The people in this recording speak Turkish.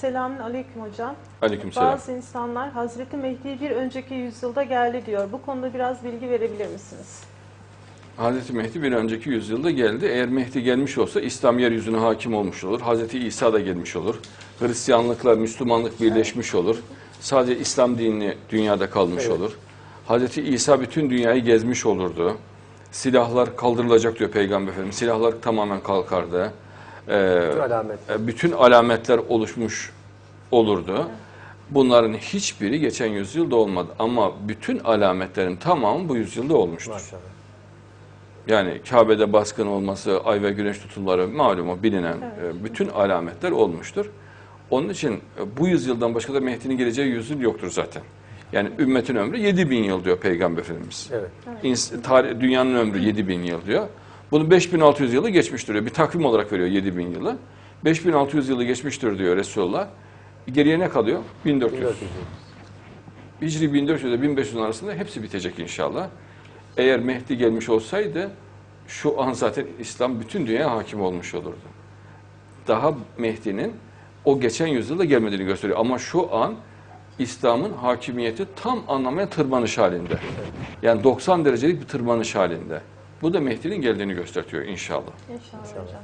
Selamün aleyküm hocam. Aleykümselam. Bazı insanlar Hazreti Mehdi bir önceki yüzyılda geldi diyor. Bu konuda biraz bilgi verebilir misiniz? Hazreti Mehdi bir önceki yüzyılda geldi. Eğer Mehdi gelmiş olsa İslam yeryüzüne hakim olmuş olur. Hazreti İsa da gelmiş olur. Hristiyanlıkla Müslümanlık birleşmiş olur. Sadece İslam dini dünyada kalmış Evet. olur. Hazreti İsa bütün dünyayı gezmiş olurdu. Silahlar kaldırılacak diyor Peygamber Efendimiz. Silahlar tamamen kalkardı. Ee, Bütün alametler. e, bütün alametler oluşmuş olurdu. Bunların hiçbiri geçen yüzyılda olmadı. Ama bütün alametlerin tamamı bu yüzyılda olmuştur. Maşallah. Yani Kabe'de baskın olması, ay ve güneş tutulmaları malum o bilinen Evet. e, bütün alametler olmuştur. Onun için e, bu yüzyıldan başka da Mehdi'nin geleceği yüzyıl yoktur zaten. Yani ümmetin ömrü 7000 yıl diyor Peygamber Efendimiz. Evet. İns- tarih, dünyanın ömrü 7000 yıl diyor. Bunu 5600 yılı geçmiştir diyor. Bir takvim olarak veriyor 7000 yılı. 5600 yılı geçmiştir diyor Resulullah. Geriye ne kalıyor? 1400. 1400 yıl. Hicri 1400 ile 1500 arasında hepsi bitecek inşallah. Eğer Mehdi gelmiş olsaydı şu an zaten İslam bütün dünyaya hakim olmuş olurdu. Daha Mehdi'nin o geçen yüzyılda gelmediğini gösteriyor. Ama şu an İslam'ın hakimiyeti tam anlamaya tırmanış halinde. Yani 90 derecelik bir tırmanış halinde. Bu da Mehdi'nin geldiğini gösteriyor inşallah. İnşallah, İnşallah. hocam.